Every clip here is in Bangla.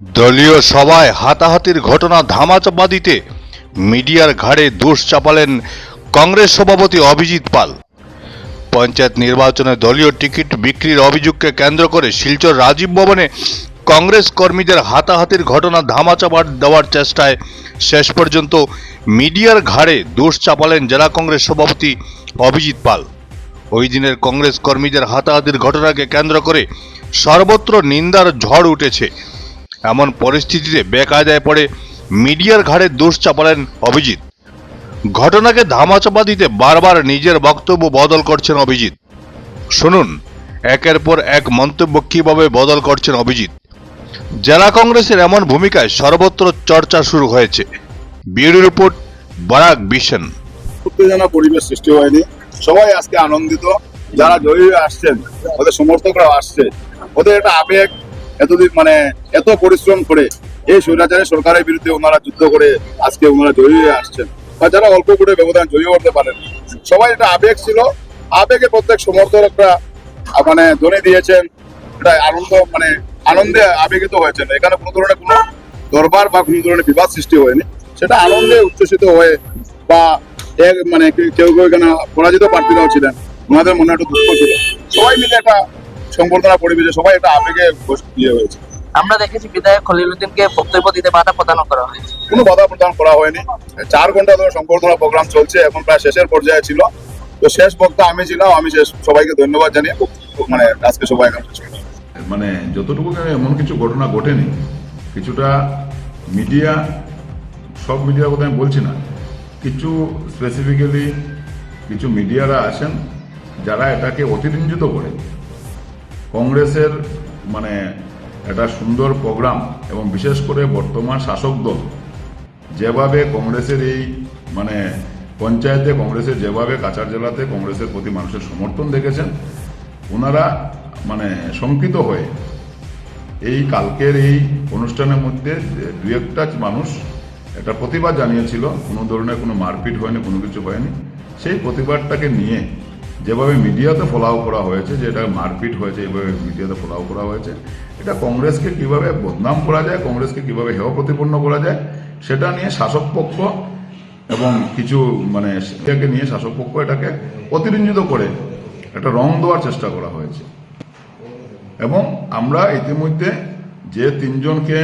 দলীয় সভায় হাতাহাতির ঘটনা ধামাচাপা দিতে মিডিয়ার ঘাড়ে দোষ চাপালেন কংগ্রেস সভাপতি অভিজিৎ পাল। পঞ্চায়েত নির্বাচনে দলীয় টিকিট বিক্রির অভিযোগকে কেন্দ্র করে শিলচর রাজীব ভবনে কংগ্রেস কর্মীদের হাতাহাতির ঘটনা ধামাচাপা দেওয়ার চেষ্টায় শেষ পর্যন্ত মিডিয়ার ঘাড়ে দোষ চাপালেন জেলা কংগ্রেস সভাপতি অভিজিৎ পাল। ওই দিনের কংগ্রেস কর্মীদের হাতাহাতির ঘটনাকে কেন্দ্র করে সর্বত্র নিন্দার ঝড় উঠেছে। এমন পরিস্থিতিতে বেকায়দায় পড়ে মিডিয়ার ঘাড়ে দোষ চাপালেন অভিজিৎ। ঘটনাকে ধামাচাপা দিতে বারবার নিজের বক্তব্য বদল করছেন অভিজিৎ। শুনুন, একের পর এক মন্তব্য কীভাবে বদল করছেন অভিজিৎ। জেলা কংগ্রেসের এমন ভূমিকায় সর্বত্র চর্চা শুরু হয়েছে। বিউরো রিপোর্ট, বরাক বিশন। উত্তেজনা পরিবেশ সৃষ্টি হয়নি। সবাই আজকে আনন্দিত। যারা জয়ী আসছেন, ওদের সমর্থকরা আসছে। ওদের একটা আবেগ এতদিন মানে এত পরিশ্রম করে এই স্বৈরাচারের সরকারের বিরুদ্ধে ওনারা যুদ্ধ করে আজকে ওনারা জয়ী হয়ে আসছেন। বা যারা অল্প করে ব্যবধান জয়ী করতে পারেন। সবাই একটা আবেগ ছিল। আবেগে প্রত্যেক সমর্থকরা মানে ধ্বনি দিয়েছেন। এটা আনন্দ মানে আনন্দে আবেগিত হয়েছেন। এখানে কোনো ধরনের কোনো দরবার বা কোনো ধরনের বিবাদ সৃষ্টি হয়নি। সেটা আনন্দে উচ্ছ্বসিত হয়ে বা এক মানে কেউ কেউ এখানে পরাজিত প্রার্থীরাও ছিলেন। ওনাদের মনে একটা দুঃখ ছিল। সবাই মিলে একটা সংবর্ধনা পরিবেশে সবাই একটা আবেগে ইয়ে হয়েছে। আমরা দেখেছি বিধায়ক খলিলুদ্দিনকে বক্তব্য দিতে বাধা প্রদান করা হয়েছে। কোনো বাধা প্রদান করা হয়নি। চার ঘণ্টা ধরে সংবর্ধনা প্রোগ্রাম চলছে এখন প্রায় শেষের পর্যায়ে ছিল। তো শেষ বক্তা আমি ছিলাম আমি শেষ সবাইকে ধন্যবাদ জানিয়ে খুব- খুব মানে আজকে সবাই এখানে মানে যতটুকু এমন কিছু ঘটনা ঘটেনি। কিছুটা মিডিয়া সব মিডিয়ার কথা আমি বলছি না। কিছু স্পেসিফিক্যালি কিছু মিডিয়ারা আছেন যারা এটাকে অতিরঞ্জিত করে। কংগ্রেসের মানে একটা সুন্দর প্রোগ্রাম এবং বিশেষ করে বর্তমান শাসক দল, যেভাবে কংগ্রেসের এই মানে পঞ্চায়েতে কংগ্রেসের যেভাবে কাছাড় জেলাতে কংগ্রেসের প্রতি মানুষের সমর্থন দেখেছেন, ওনারা মানে শঙ্কিত হয়ে এই কালকের এই অনুষ্ঠানের মধ্যে দু একটা মানুষ একটা প্রতিবাদ জানিয়েছিল, কোনো ধরনের কোনো মারপিট হয়নি, কোনো কিছু হয়নি, সেই প্রতিবাদটাকে নিয়ে যেভাবে মিডিয়াতে ফলাও করা হয়েছে, যে এটা মারপিট হয়েছে, এইভাবে মিডিয়াতে ফলাও করা হয়েছে, এটা কংগ্রেসকে কীভাবে বদনাম করা যায়, কংগ্রেসকে কীভাবে হেয় প্রতিপন্ন করা যায়, সেটা নিয়ে শাসক পক্ষ এবং কিছু মানে সেটাকে নিয়ে শাসক পক্ষ এটাকে অতিরঞ্জিত করে একটা রং দেওয়ার চেষ্টা করা হয়েছে। এবং আমরা ইতিমধ্যে যে তিনজনকে,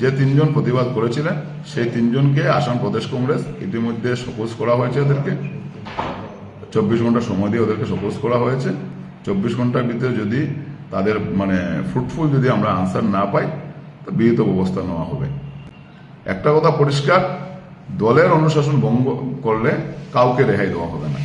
যে তিনজন প্রতিবাদ করেছিলেন, সেই তিনজনকে আসাম প্রদেশ কংগ্রেস ইতিমধ্যে সপোজ করা হয়েছে ওদেরকে চব্বিশ ঘণ্টা সময় দিয়ে ওদেরকে সপোজ করা হয়েছে। চব্বিশ ঘণ্টার ভিতরে যদি তাদের মানে ফ্রুটফুল যদি আমরা আনসার না পাই, তো বিহিত ব্যবস্থা নেওয়া হবে। একটা কথা পরিষ্কার, দলের অনুশাসন ভঙ্গ করলে কাউকে রেহাই দেওয়া হবে না।